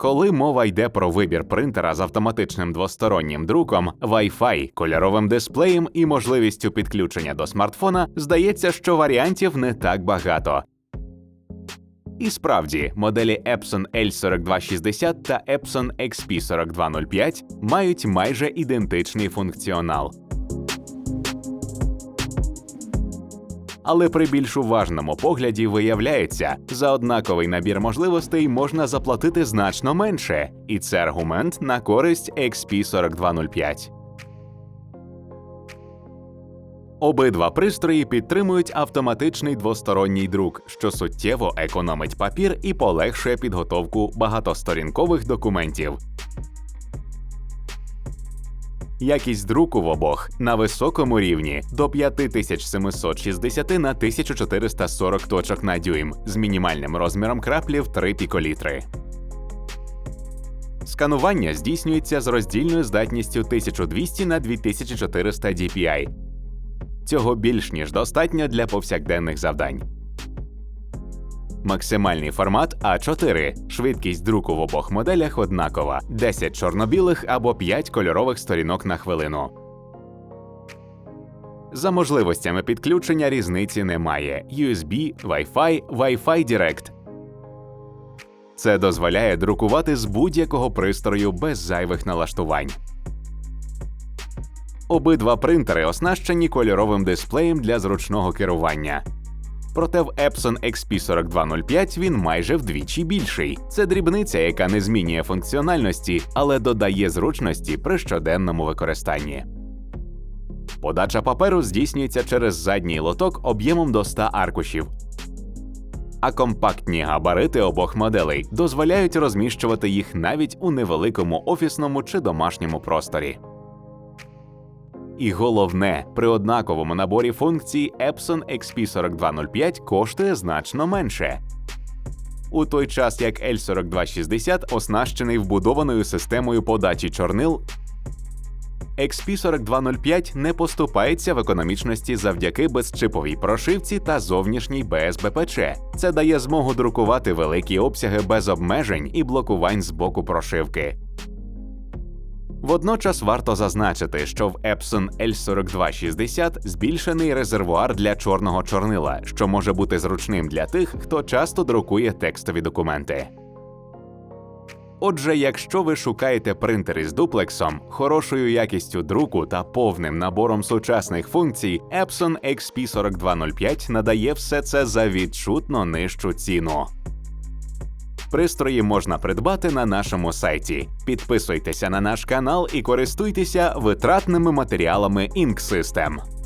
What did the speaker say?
Коли мова йде про вибір принтера з автоматичним двостороннім друком, Wi-Fi, кольоровим дисплеєм і можливістю підключення до смартфона, здається, що варіантів не так багато. І справді, моделі Epson L4260 та Epson XP4205 мають майже ідентичний функціонал. Але при більш уважному погляді виявляється, за однаковий набір можливостей можна заплатити значно менше, і це аргумент на користь XP4205. Обидва пристрої підтримують автоматичний двосторонній друк, що суттєво економить папір і полегшує підготовку багатосторінкових документів. Якість друку в обох на високому рівні до 5760 на 1440 точок на дюйм з мінімальним розміром краплі в 3 піколітри. Сканування здійснюється з роздільною здатністю 1200 на 2400 DPI. Цього більш ніж достатньо для повсякденних завдань. Максимальний формат А4. Швидкість друку в обох моделях однакова: 10 чорно-білих або 5 кольорових сторінок на хвилину. За можливостями підключення різниці немає: USB, Wi-Fi, Wi-Fi Direct. Це дозволяє друкувати з будь-якого пристрою без зайвих налаштувань. Обидва принтери оснащені кольоровим дисплеєм для зручного керування. Проте в Epson XP4205 він майже вдвічі більший. Це дрібниця, яка не змінює функціональності, але додає зручності при щоденному використанні. Подача паперу здійснюється через задній лоток об'ємом до 100 аркушів. А компактні габарити обох моделей дозволяють розміщувати їх навіть у невеликому офісному чи домашньому просторі. І головне, при однаковому наборі функцій Epson XP4205 коштує значно менше. У той час як L4260 оснащений вбудованою системою подачі чорнил, XP4205 не поступається в економічності завдяки безчиповій прошивці та зовнішній БСБПЧ. Це дає змогу друкувати великі обсяги без обмежень і блокувань з боку прошивки. Водночас варто зазначити, що в Epson L4260 збільшений резервуар для чорного чорнила, що може бути зручним для тих, хто часто друкує текстові документи. Отже, якщо ви шукаєте принтери з дуплексом, хорошою якістю друку та повним набором сучасних функцій, Epson XP4205 надає все це за відчутно нижчу ціну. Пристрої можна придбати на нашому сайті. Підписуйтеся на наш канал і користуйтеся витратними матеріалами Ink.